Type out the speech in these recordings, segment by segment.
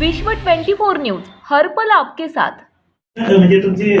विश्व 24 न्यूज हर्पल आपके साथ. म्हणजे तुमची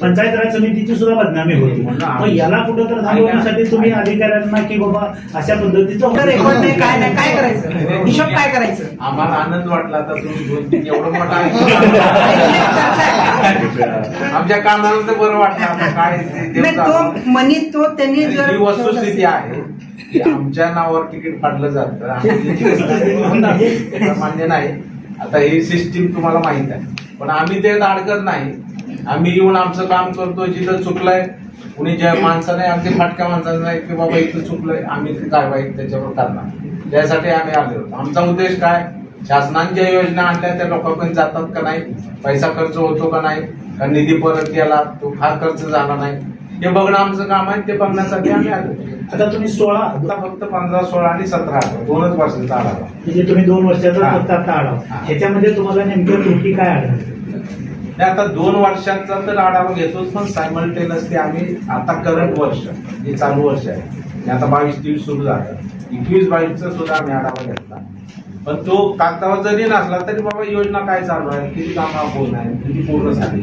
पंचायत राज समितीची सुद्धा बदनामी होती. मग याला कुठं तर थांबवण्यासाठी तुम्ही अधिकाऱ्यांना की बाबा अशा पद्धतीचं काय नाही काय करायचं? हिशोब काय करायचं? आम्हाला आनंद वाटला आता तुम्ही एवढं मोठा आमच्या कानाला तर बरं वाटलं काय ते मनी तो त्यांनी ही वस्तुस्थिती आहे. की आमच्या नावावर तिकीट काढलं जातं. आम्ही मान्य नाही. आता ही सिस्टीम तुम्हाला माहीत आहे. पण आम्ही ते अडकत नाही. आम्ही येऊन आमचं काम करतो जिथं चुकलंय. कुणी ज्या माणसाने अगदी फाटक्या माणसाचं नाही की बाबा इथं चुकलंय आम्ही कारवाई त्याच्यावर करणार. त्यासाठी आम्ही आलो होतो आमचा उद्देश काय? शासनाने योजना आणल्या त्या लोकांपर्यंत जातात का नाही? पैसा खर्च होतो का नाही? का निधी परत गेला तो फार खर्च झाला नाही? हे बघणं आमचं काम आहे ते बघण्यासाठी आम्ही आलो. आता तुम्ही सोळा आता फक्त पंधरा सोळा आणि सतरा दोनच वर्षाचा आढावा. म्हणजे तुम्ही दोन वर्षाचा. फक्त आता आढावा. ह्याच्यामध्ये तुम्हाला नेमक्या त्रुटी काय आढळल्या नाही आता दोन वर्षाचा तर आढावा घेतोच पण सायमल्टेनसली आम्ही आता करंट वर्ष जे चालू वर्ष आहे. आता बावीस तेवीस सुरू झालं. एकवीस बावीसचा सुद्धा आम्ही आढावा घेतला. पण तो कागदावर जरी नसला तरी बाबा योजना काय चालू आहे किती कामं पूर्ण आहे किती पूर्ण झाली.